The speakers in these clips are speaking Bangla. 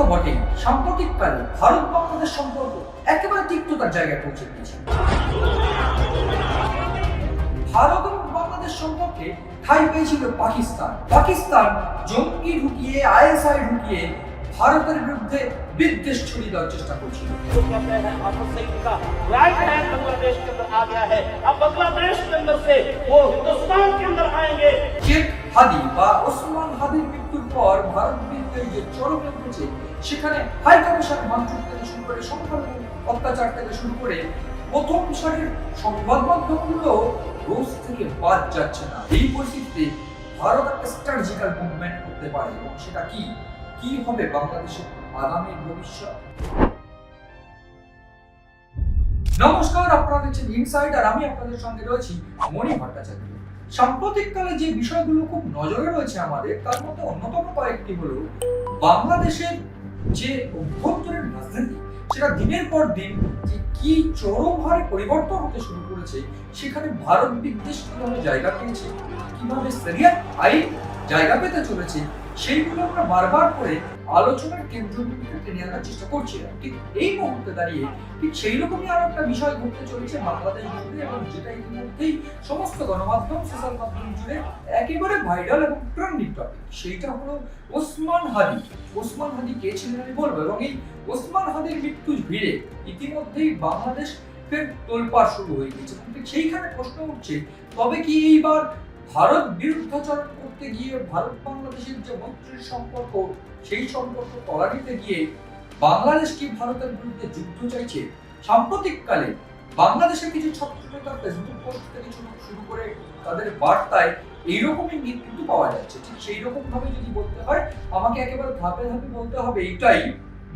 তো বটেই। সাম্প্রতিককালে ভারত বাংলাদেশ সম্পর্ক একেবারে তিক্ততার জায়গায় পৌঁছে গিয়েছে ভারত এবং বাংলাদেশ সম্পর্কে ঠাই পেয়েছিল পাকিস্তান। পাকিস্তান জঙ্গি ঢুকিয়ে আইএসআই ঢুকিয়ে ভারতের বিরুদ্ধে বিদ্বেষ ছড়িয়ে দেওয়ার চেষ্টা করছিল। जो হাদি বা ওসমান হাদির মৃত্যুর পর ভারত বিদ্রোহী যে চরম সেখানে হাই কমিশন থেকে শুরু করে সংখ্যালঘু অত্যাচার থেকে শুরু করে প্রথম সারির সংবাদ মাধ্যমগুলো রোজ থেকে বাদ যাচ্ছে না। এই পরিস্থিতিতে ভারত স্ট্র্যাটেজিক্যাল মুভমেন্ট করতে পারে এবং সেটা কি? কি হবে বাংলাদেশের আগামী ভবিষ্যৎ? নমস্কার, আপনারা দেখছেন ইনসাইড আর আমি আপনাদের সঙ্গে রয়েছি মণি ভট্টাচার্য। সাম্প্রতিককালে যে বিষয়গুলো খুব নজরে রয়েছে আমাদের, তার মধ্যে অন্যতম কয়েকটি হলো বাংলাদেশের যে অভ্যন্তরীণ রাজনীতি, সেটা দিনের পর দিন যে কি চরম হারে পরিবর্তন হতে শুরু করেছে, সেখানে ভারত বিদ্বেষ কীভাবে জায়গা পেয়েছে, কীভাবে সেরিয়া আইন জায়গা পেতে চলেছে সেইগুলো আমরা বারবার করে আলোচনার কেন্দ্রবিন্দুতে টেনে আনার চেষ্টা করছিলাম। ঠিক এই মুহূর্তে দাঁড়িয়ে ঠিক সেই রকমই আরও একটা বিষয় ঘটতে চলেছে বাংলাদেশ জুড়ে এবং যেটা ইতিমধ্যেই সমস্ত গণমাধ্যম সোশ্যাল মাধ্যম জুড়ে একেবারে ভাইরাল এবং ট্রেন্ডিং টপিক সেইটা হলো ওসমান হাদি। ওসমান হাদি কে ছিলেন আমি বলব? এবং এই ওসমান হাদির মৃত্যু ভিড়ে ইতিমধ্যেই বাংলাদেশ ফের তোলপাড় শুরু হয়ে গেছে। সেইখানে প্রশ্ন উঠছে, তবে কি এইবার ভারত বিরুদ্ধাচরণ করতে গিয়ে ভারত বাংলাদেশের যে মৈত্রীর সম্পর্ক, সেই সম্পর্ক তলানিতে গিয়ে বাংলাদেশ কি ভারতের বিরুদ্ধে যুদ্ধ চাইছে? সাম্প্রতিককালে বাংলাদেশের কিছু ছাত্র নেতার ফেসবুক পোস্ট থেকে শুরু করে তাদের বার্তায় এইরকমই কিন্তু পাওয়া যাচ্ছে। ঠিক সেই রকম ভাবে যদি বলতে হয়, আমাকে একেবারে ধাপে ধাপে বলতে হবে এটাই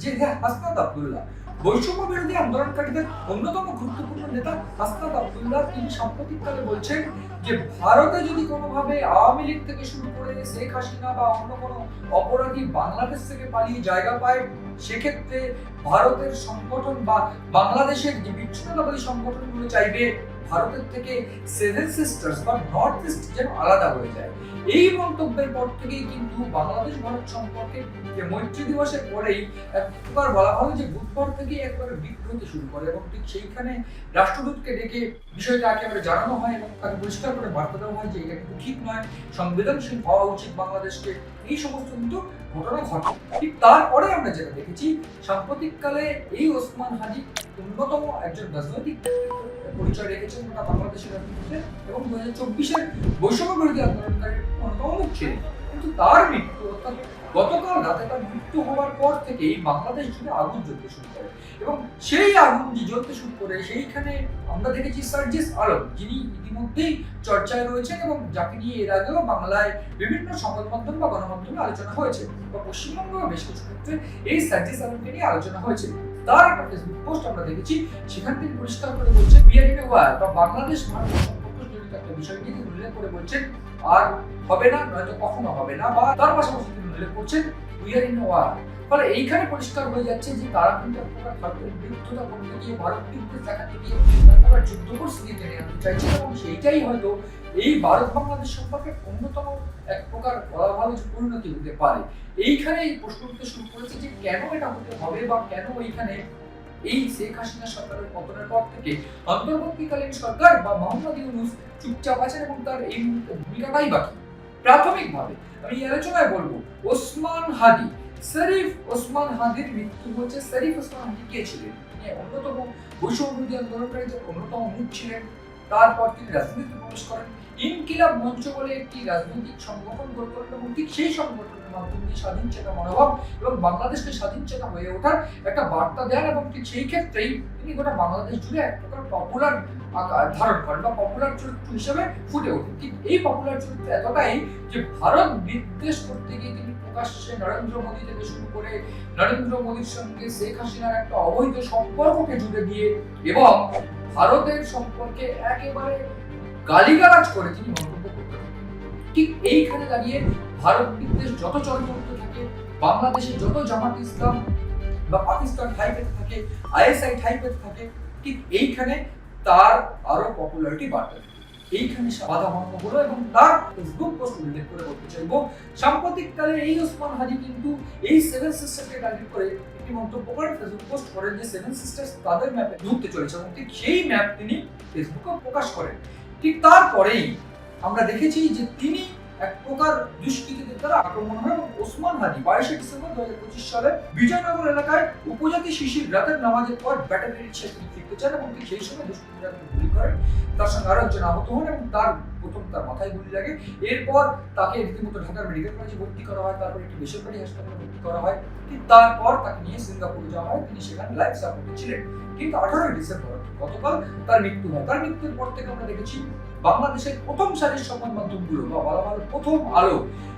যে হ্যাঁ হাসনাত আব্দুল্লাহ বৈষম্য বিরোধী আন্দোলনকারীদের অন্যতম গুরুত্বপূর্ণ নেতা হাসনাত আব্দুল্লাহ, তিনি সাম্প্রতিককালে বলছেন যে, ভারতে যদি কোনোভাবে আওয়ামী লীগ থেকে শুরু করে শেখ হাসিনা বা অন্য কোনো অপরাধী বাংলাদেশ থেকে পালিয়ে জায়গা পায়, সেক্ষেত্রে ভারতের সংগঠন বা বাংলাদেশের যে বিচ্ছিন্নতাবাদী সংগঠনগুলো চাইবে ভারতের থেকে সেভেন সিস্টার্স বা নর্থ ইস্ট যেন আলাদা হয়ে যায়। এই মন্তব্যের পর থেকেই কিন্তু বাংলাদেশ ভারত সম্পর্কে যে মৈত্রী দিবসের পরেই এক প্রকার বলা ভালো যে বুধবার থেকেই একবারে বিদ্রোহতে শুরু করে এবং ঠিক সেইখানে রাষ্ট্রদূতকে ডেকে বিষয়টা একেবারে জানানো হয় এবং তাকে পরিষ্কার করে বার্তা দেওয়া হয় যে এটা ঠিক নয়, সংবেদনশীল হওয়া উচিত বাংলাদেশকে। এই সমস্ত কিন্তু ঘটনা ঘটে। ঠিক তারপরে আমরা যেটা দেখেছি, সাম্প্রতিককালে এই ওসমান হাজি অন্যতম একজন রাজনৈতিক পরিচয় রেখেছেন গোটা বাংলাদেশের রাজনীতিতে এবং দু হাজার চব্বিশের বৈষম্য বিরোধী আন্দোলনকারীর অন্যতম ছিলেন কিন্তু তার মৃত্যু অর্থাৎ গতকাল রাতে তার মৃত্যু হওয়ার পর থেকেই বাংলাদেশ জুড়ে আগুন জ্বলতে শুরু করে এবং সেই আগুন যে জ্বলতে শুরু করে সেইখানে আমরা দেখেছি সার্জিস আলম, যিনি ইতিমধ্যেই চর্চায় রয়েছেন এবং যাকে নিয়ে এর আগেও বাংলায় বিভিন্ন সংবাদ মাধ্যম বা গণমাধ্যমে আলোচনা হয়েছে বা পশ্চিমবঙ্গ বেশ কিছু ক্ষেত্রে এই সার্জিস আলমকে নিয়ে আলোচনা হয়েছে। তার একটা ফেসবুক পোস্ট আমরা দেখেছি, সেখান থেকে পরিষ্কার করে বলছে বিআরপি ওয়ার বা বাংলাদেশ ভারত সম্পর্ক জড়িত একটা বিষয় তিনি উল্লেখ করে বলছেন, আর হবে না, নয়তো কখনো হবে না, বা তার পাশাপাশি তিনি উল্লেখ করছেন উই আর ইন ওয়ার ফলে এইখানে পরিষ্কার হয়ে যাচ্ছে যে তারা কিন্তু প্রকার ভারতের বিরুদ্ধতা করতে গিয়ে ভারত বিরুদ্ধে প্রকার যুদ্ধ পরিস্থিতি টেনে আনতে এবং সেইটাই হয়তো এই ভারত বাংলাদেশ সম্পর্কে অন্যতম এক প্রকার পরিণতি হতে পারে। এইখানে এই প্রশ্ন উঠতে শুরু করেছে যে কেন এটা হতে হবে বা কেন এইখানে এই শেখ হাসিনা সরকারের পতনের পর থেকে অন্তর্বর্তীকালীন সরকার বা মোহাম্মদ ইউনুস চুপচাপ আছেন এবং তার এই ভূমিকাটাই বাকি প্রাথমিকভাবে আমি আলোচনায় বলব, ওসমান হাদি, শরীফ ওসমান হাদির মৃত্যু হচ্ছে, শরীফ ওসমান হাদি কে ছিলেন? তিনি অন্যতম বৈষম্য বিরোধী আন্দোলনকারীদের অন্যতম মুখ ছিলেন, তারপর তিনি রাজনীতিতে প্রবেশ করেন। ইনকিলাব মঞ্চ বলে একটি রাজনৈতিক সংগঠন গড়ে তোলেন এবং ঠিক সেই সংগঠনের মাধ্যমে স্বাধীন চেতা মনোভাব এবং বাংলাদেশকে স্বাধীন চেতা হয়ে ওঠার একটা বার্তা দেন এবং ঠিক সেই ক্ষেত্রেই তিনি গোটা বাংলাদেশ জুড়ে এক প্রকার পপুলার ধারণ করেন বা পপুলার চরিত্র হিসেবে ফুটে ওঠেন ঠিক এই পপুলার চরিত্র এতটাই যে ভারত বিদ্বেষ করতে গিয়ে তিনি প্রকাশ্যে নরেন্দ্র মোদী থেকে শুরু করে নরেন্দ্র মোদীর সঙ্গে শেখ হাসিনার একটা অবৈধ সম্পর্ককে জুড়ে দিয়ে এবং ভারতের সম্পর্কে একেবারে গালিগালাজ করে তিনি মন্তব্য করতে। ঠিক এইখানে দাঁড়িয়ে ভারত বিদ্বেষ যত চর্চা থাকে, বাংলাদেশে যত জামাত ইসলাম বা পাকিস্তান ঠাই পেতে থাকে, আইএসআই ঠাই পেতে থাকে, ঠিক এইখানে তার আরও পপুলারিটি বাড়তে এইখানে বাধা ভঙ্গ হলো এবং তার ফেসবুক পোস্ট উল্লেখ করে বলতে চাইব, সাম্প্রতিককালে এই ওসমান হাজি কিন্তু এই সেভেন সিস্টারকে টার্গেট করে একটি মন্তব্য করেন ফেসবুক পোস্ট করেন যে সেভেন সিস্টার্স তাদের ম্যাপে ঢুকতে চলেছে এবং ঠিক সেই ম্যাপ তিনি ফেসবুকে প্রকাশ করেন। ঠিক তারপরেই আমরা দেখেছি যে তিনি এক প্রকার দুষ্কৃতীদের দ্বারা আক্রমণ হয় এবং ওসমান হাদি বাইশে ডিসেম্বর দু হাজার পঁচিশ সালে বিজয়নগর এলাকায় উপজাতি শিশির রাতের নামাজের পর ব্যাটারি ফিরতে এবং ঠিক সেই সময় দুষ্কৃতীরা গুলি করেন তার সঙ্গে আরও একজন আহত হন এবং তার প্রথম তার মাথায় গুলি লাগে। এরপর তাকে রীতিমতো ঢাকার মেডিকেল কলেজে ভর্তি করা হয়, তারপর একটি বেসরকারি হাসপাতালে ভর্তি করা হয়। ঠিক তারপর তাকে নিয়ে সিঙ্গাপুরে যাওয়া হয়। তিনি সেখানে লাইফ সাপোর্টে ছিলেন। কিন্তু আঠারোই ডিসেম্বর, গতকাল তার মৃত্যু হয়। তার মৃত্যুর পর থেকে আমরা দেখেছি বাংলাদেশের প্রথম সারির সংবাদ মাধ্যমগুলো বা বলা ভালো প্রথম আলো।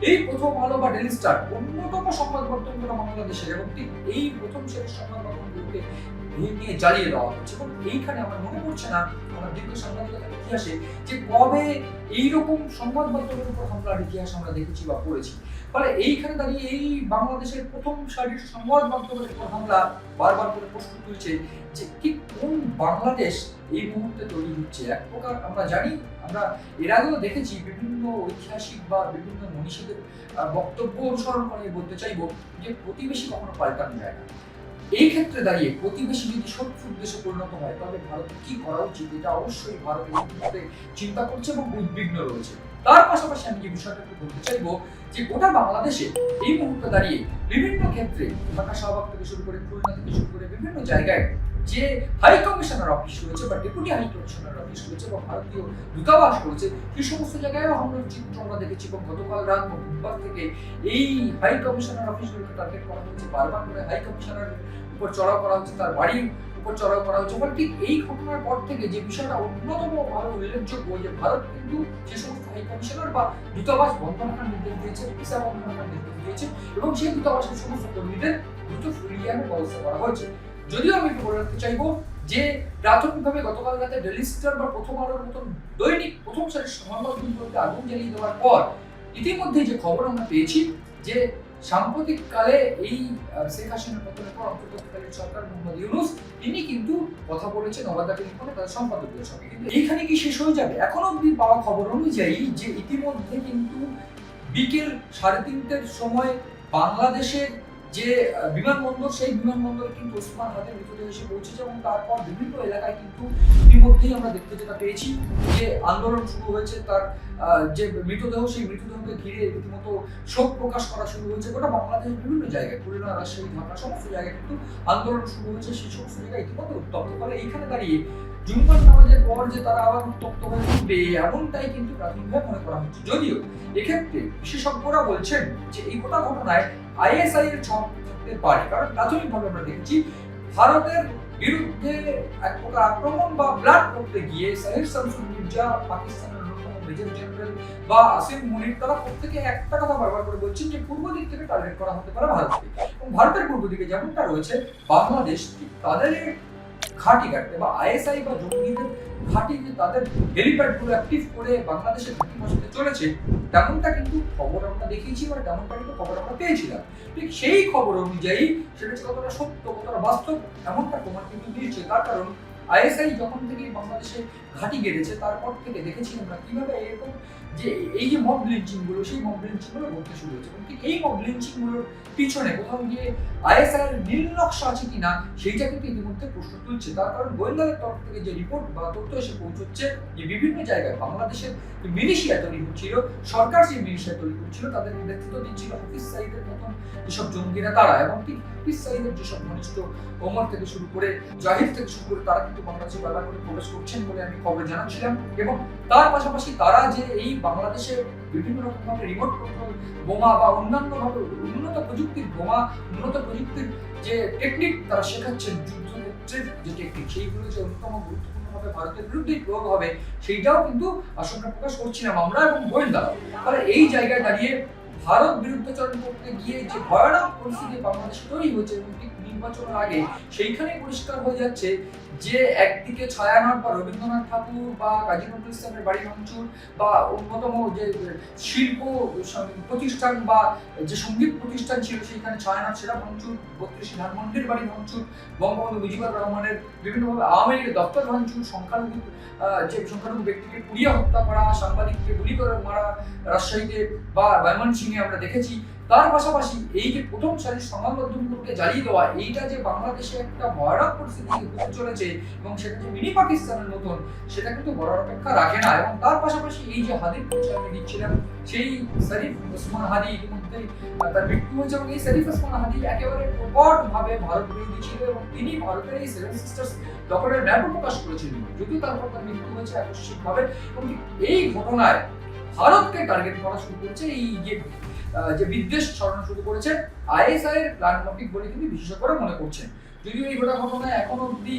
এই প্রথম আলো বা ডেলি স্টার অন্যতম সংবাদ মাধ্যমগুলো বাংলাদেশের এবং এই প্রথম সারির সংবাদ মাধ্যমগুলোকে ভেঙে জ্বালিয়ে দেওয়া হচ্ছে। এবং এইখানে আমার মনে পড়ছে না, আমার দীর্ঘ সাংবাদিকতার ইতিহাসে, যে কবে এইরকম সংবাদ মাধ্যমের উপর হামলার ইতিহাস আমরা দেখেছি বা পড়েছি। ফলে এইখানে দাঁড়িয়ে এই বাংলাদেশের প্রথম সারির সংবাদ মাধ্যমের উপর হামলা বারবার করে প্রশ্ন তুলছে যে ঠিক কোন বাংলাদেশ এই মুহূর্তে তৈরি হচ্ছে? এক প্রকার আমরা জানি, আমরা এর আগেও দেখেছি বিভিন্ন ঐতিহাসিক বা বিভিন্ন মনীষীদের বক্তব্য অনুসরণ করে বলতে চাইব যে প্রতিবেশী কখনো পাল্টানো যায় না। এই ক্ষেত্রে দাঁড়িয়ে প্রতিবেশী যদি শত্রু দেশে পরিণত হয় তবে ভারতের কি করা উচিত? এটা অবশ্যই ভারতের চিন্তা করছে এবং উদ্বিগ্ন রয়েছে। তার পাশাপাশি আমি যে বিষয়টা একটু বলতে চাইব যে গোটা বাংলাদেশে এই মুহূর্তে দাঁড়িয়ে বিভিন্ন ক্ষেত্রে ঢাকা শাহবাগ থেকে শুরু করে খুলনা থেকে শুরু করে বিভিন্ন জায়গায় যে হাই কমিশনার অফিস রয়েছে বা ডেপুটি হাই কমিশনার অফিস রয়েছে বা ভারতীয় দূতাবাস রয়েছে সেই সমস্ত জায়গায় হামলার চিত্র আমরা দেখেছি এবং গতকাল রাত বা বুধবার থেকে এই হাই কমিশনার অফিসগুলোকে টার্গেট করা হয়েছে বারবার করে হাই কমিশনার উপর চড়াও করা হচ্ছে, তার বাড়ির উপর চড়াও করা হচ্ছে। ফলে ঠিক এই ঘটনার পর থেকে যে বিষয়টা অন্যতম ভাবে উল্লেখযোগ্য, যে ভারত কিন্তু যে সমস্ত হাই কমিশনার বা দূতাবাস বন্ধ রাখার নির্দেশ দিয়েছে, ভিসা বন্ধ রাখার নির্দেশ দিয়েছে এবং সেই দূতাবাসের সমস্ত কর্মীদের দ্রুত ফিরিয়ে আনার ব্যবস্থা করা হয়েছে। যদিও আমি একটু বলে রাখতে চাইব যে প্রাথমিকভাবে গতকাল রাতে ডেলি স্টার বা প্রথম আলোর মতন দৈনিক প্রথম সারির সংবাদ মাধ্যমগুলোকে আগুন জ্বালিয়ে দেওয়ার পর ইতিমধ্যে যে খবর আমরা পেয়েছি যে সাম্প্রতিককালে এই শেখ হাসিনার পতনের পর অন্তর্বর্তীকালীন সরকার মোহাম্মদ ইউনুস, তিনি কিন্তু কথা বলেছেন নবাদা টেলিফোনে তাদের সম্পাদকদের সঙ্গে কিন্তু। এইখানে কি শেষ হয়ে যাবে? এখন অব্দি পাওয়া খবর অনুযায়ী যে ইতিমধ্যে কিন্তু বিকেল সাড়ে তিনটের সময় বাংলাদেশের যে বিমানবন্দর, সেই বিমানবন্দরে কিন্তু ওসমান হাতের মৃতদেহ এসে পৌঁছেছে এবং তারপর বিভিন্ন এলাকায় কিন্তু ইতিমধ্যেই আমরা দেখতে যেটা পেয়েছি যে আন্দোলন শুরু হয়েছে তার যে মৃতদেহ, সেই মৃতদেহকে ঘিরে রীতিমতো শোক প্রকাশ করা শুরু হয়েছে। গোটা বাংলাদেশের বিভিন্ন জায়গায়, খুলনা, রাজশাহী, ঢাকা, সমস্ত জায়গায় কিন্তু আন্দোলন শুরু হয়েছে। সেই সমস্ত জায়গায় ইতিমধ্যে উত্তপ্ত। ফলে এইখানে দাঁড়িয়ে জুম্মার নামাজের পর যে তারা আবার উত্তপ্ত হয়ে উঠবে, এমনটাই কিন্তু প্রাথমিকভাবে মনে করা হচ্ছে। যদিও এক্ষেত্রে বিশেষজ্ঞরা বলছেন যে এই গোটা ঘটনায় আইএসআই এর ছক থাকতে পারে। কারণ প্রাথমিকভাবে আমরা দেখেছি, ভারতের বিরুদ্ধে এক প্রকার আক্রমণ বা ব্লাড করতে গিয়ে সাহির শামসুল মির্জা পাকিস্তানের মেজর জেনারেল বা আসিম মুনির তারা প্রত্যেকে একটা কথা বারবার করে বলছেন যে পূর্ব দিক থেকে টার্গেট করা হতে পারে ভারতকে। এবং ভারতের পূর্ব দিকে যেমনটা রয়েছে, বাংলাদেশ তাদের ঘাঁটি কাটতে বা আইএসআই বা জঙ্গিদের ঘাঁটি যে তাদের হেলিপ্যাডগুলো অ্যাক্টিভ করে বাংলাদেশের ঘাঁটি বসাতে চলেছে, তেমনটা কিন্তু খবর আমরা দেখিয়েছি বা তেমনটা কিন্তু খবর আমরা পেয়েছিলাম। ঠিক সেই খবর অনুযায়ী সেটা কতটা সত্য, কতটা বাস্তব, এমনটা প্রমাণ কিন্তু দিয়েছে। তার কারণ আইএসআই যখন থেকে বাংলাদেশে ঘাঁটি গেড়েছে তারপর থেকে দেখেছি আমরা কীভাবে এরকম যে এই যে মব লিঞ্চিংগুলো সেই মব লিঞ্চিংগুলো ঘটতে শুরু হয়েছে। ঠিক এই মব লিঞ্চিংগুলোর পিছনে কোথাও গিয়ে আইএসআই এর নীল নকশা আছে কিনা সেইটা কিন্তু ইতিমধ্যে প্রশ্ন তুলছে। তার কারণ গোয়েন্দাদের তরফ থেকে যে রিপোর্ট বা তথ্য এসে পৌঁছচ্ছে, যে বিভিন্ন জায়গায় বাংলাদেশের যে মিলিশিয়া তৈরি হচ্ছিল, সরকার যে মিলিশিয়া তৈরি করছিল, তাদের নেতৃত্ব দিচ্ছিল হাফিজ সাইদের মতন যেসব জঙ্গিরা তারা। এবং ঠিক হাফিজ সাইদের যেসব ঘনিষ্ঠ ওমর থেকে শুরু করে জাহির থেকে শুরু করে তারা কিন্তু বাংলাদেশে বেলা করে প্রবেশ করছেন বলে আমি খবর জানাচ্ছিলাম এবং তার পাশাপাশি তারা যে এই বাংলাদেশে বিভিন্ন রকম ভাবে রিমোট কন্ট্রোল বোমা বা উন্নত প্রযুক্তির বোমা, উন্নত প্রযুক্তির যে টেকনিক তারা শেখাচ্ছেন যুদ্ধক্ষেত্রের যে টেকনিক সেইগুলো যে অন্যতম গুরুত্বপূর্ণভাবে ভারতের বিরুদ্ধে প্রয়োগ হবে, সেইটাও কিন্তু আশঙ্কা প্রকাশ করছিলাম আমরা এবং গোয়েন্দারা তাহলে এই জায়গায় দাঁড়িয়ে ভারত বিরুদ্ধাচরণ করতে গিয়ে যে ভয়ানক পরিস্থিতি বাংলাদেশে তৈরি হয়েছে এবং নির্বাচনের আগে সেইখানে পরিষ্কার হয়ে যাচ্ছে যে একদিকে ছায়ানট বা রবীন্দ্রনাথ ঠাকুর বা কাজী নজরুল ইসলামের বাড়ি ভাঙচুর বা অন্যতম যে শিল্প প্রতিষ্ঠান বা যে সংগীত প্রতিষ্ঠান ছিল সেইখানে ছায়ানট, সেটা ভাঙচুর, বত্রিশ ধানমন্ডির বাড়ি ভাঙচুর, বঙ্গবন্ধু মুজিবুর রহমানের বিভিন্নভাবে আওয়ামী লীগের দপ্তর ভাঙচুর, সংখ্যালঘু যে সংখ্যালঘু ব্যক্তিকে পুড়িয়ে হত্যা করা, সাংবাদিককে গুলি করে মারা রাজশাহীতে বা ময়মনসিংহে আমরা দেখেছি, তার পাশাপাশি এই যে প্রথম সারির সংবাদ মাধ্যমগুলোকে জ্বালিয়ে দেওয়া এইটা যে বাংলাদেশে একটা ভয়ানক পরিস্থিতি হতে চলেছে এবং সেটা যে মিনি পাকিস্তানের মতন, সেটা কিন্তু বড় অপেক্ষা রাখে না। এবং তার পাশাপাশি এই যে হাদির পরিচয় আমি দিচ্ছিলাম, সেই শরীফ ওসমান হাদি ইতিমধ্যে তার মৃত্যু হয়েছে এবং এই শরীফ ওসমান হাদি একেবারে প্রকট ভাবে ভারত বিরোধী ছিল এবং তিনি ভারতের এই সেভেন সিস্টার্স দখলের ন্যায় প্রকাশ করেছিলেন। যদিও তারপর তার মৃত্যু হয়েছে আকস্মিক ভাবে এবং এই ঘটনায় ভারতকে টার্গেট করা শুরু করেছে এই যে যে বিদ্বেষ ছড়ানো শুরু করেছে, আইএসআই এর প্ল্যান টপিক বলে কিন্তু বিশেষজ্ঞরা মনে করছেন। যদিও এই গোটা ঘটনায় এখন অবধি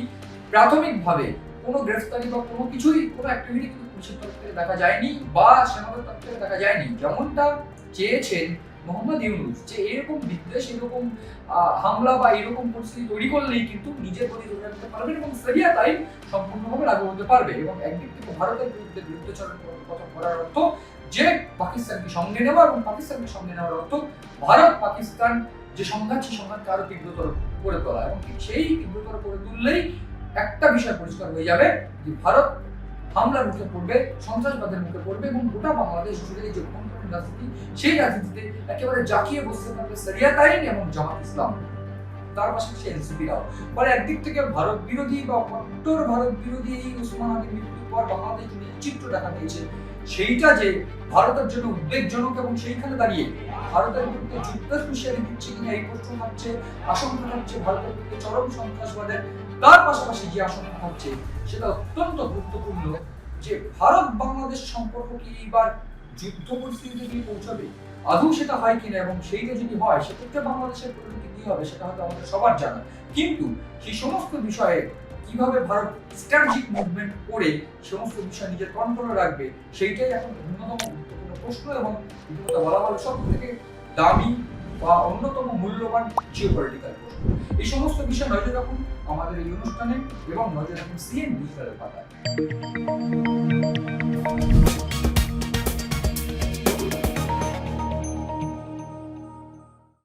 প্রাথমিকভাবে কোনো গ্রেফতারি বা কোনো কিছুই, কোনো অ্যাক্টিভিটি কিন্তু পুলিশের তরফ থেকে দেখা যায়নি বা সেনাদের তরফ থেকে দেখা যায়নি। যেমনটা চেয়েছেন মোহাম্মদ ইউনুস, যে এরকম বিদ্বেষ, এরকম হামলা বা এরকম পরিস্থিতি তৈরি করলেই কিন্তু নিজের প্রতি পারবেন এবং সেরিয়া তাই সম্পূর্ণভাবে লাগু হতে পারবে। এবং একদিক থেকে ভারতের বিরুদ্ধে বিরুদ্ধাচরণ কথা করার অর্থ যে পাকিস্তানকে সঙ্গে নেওয়া এবং পাকিস্তানকে সঙ্গে নেওয়ার অর্থ ভারত, পাকিস্তান যে সংঘাত, সেই সংঘাতকে আরও তীব্রতর করে তোলা এবং সেই তীব্রতর করে তুললেই একটা বিষয় পরিষ্কার হয়ে যাবে যে ভারত হামলার মুখে পড়বে, সন্ত্রাসবাদের মুখে পড়বে এবং গোটা বাংলাদেশ জুড়ে যে অভ্যন্তরীণ রাজনীতি, সেই রাজনীতিতে একেবারে জাকিয়ে বসতে পারবে সারিয়া তাইন এবং জামাত ইসলাম। তার পাশাপাশি এনসিপিরাও। ফলে একদিক থেকে ভারত বিরোধী বা কট্টর ভারত বিরোধী এই উসমান আলীর মৃত্যুর পর বাংলাদেশ যে চিত্র দেখা দিয়েছে সেইটা যে ভারতের জন্য উদ্বেগজনক এবং সেইখানে দাঁড়িয়ে ভারতের বিরুদ্ধে যুদ্ধের হুঁশিয়ারি দিচ্ছে কিনা এই প্রশ্ন থাকছে, আশঙ্কা থাকছে, ভারতের বিরুদ্ধে চরম সন্ত্রাসবাদের তার পাশাপাশি যে আশঙ্কা থাকছে, সেটা অত্যন্ত গুরুত্বপূর্ণ যে ভারত বাংলাদেশ সম্পর্ক কি এইবার যুদ্ধ পরিস্থিতিতে গিয়ে পৌঁছাবে? আদৌ সেটা হয় কিনা এবং সেইটা যদি হয়, সেক্ষেত্রে বাংলাদেশের পরিণতি কি হবে, সেটা হয়তো আমাদের সবার জানা। কিন্তু সেই সমস্ত বিষয়ে কীভাবে ভারত স্ট্র্যাটেজিক মুভমেন্ট করে সমস্ত বিষয় নিজের কন্ট্রোলে রাখবে, সেইটাই এখন অন্যতম গুরুত্বপূর্ণ প্রশ্ন এবং ইতিমধ্যে বলা হয় সব থেকে দামি বা অন্যতম মূল্যবান জিও পলিটিক্যাল প্রশ্ন। এই সমস্ত বিষয় নজর রাখুন আমাদের এই অনুষ্ঠানে এবং নজর রাখুন সিএন ডিজিটালের পাতায়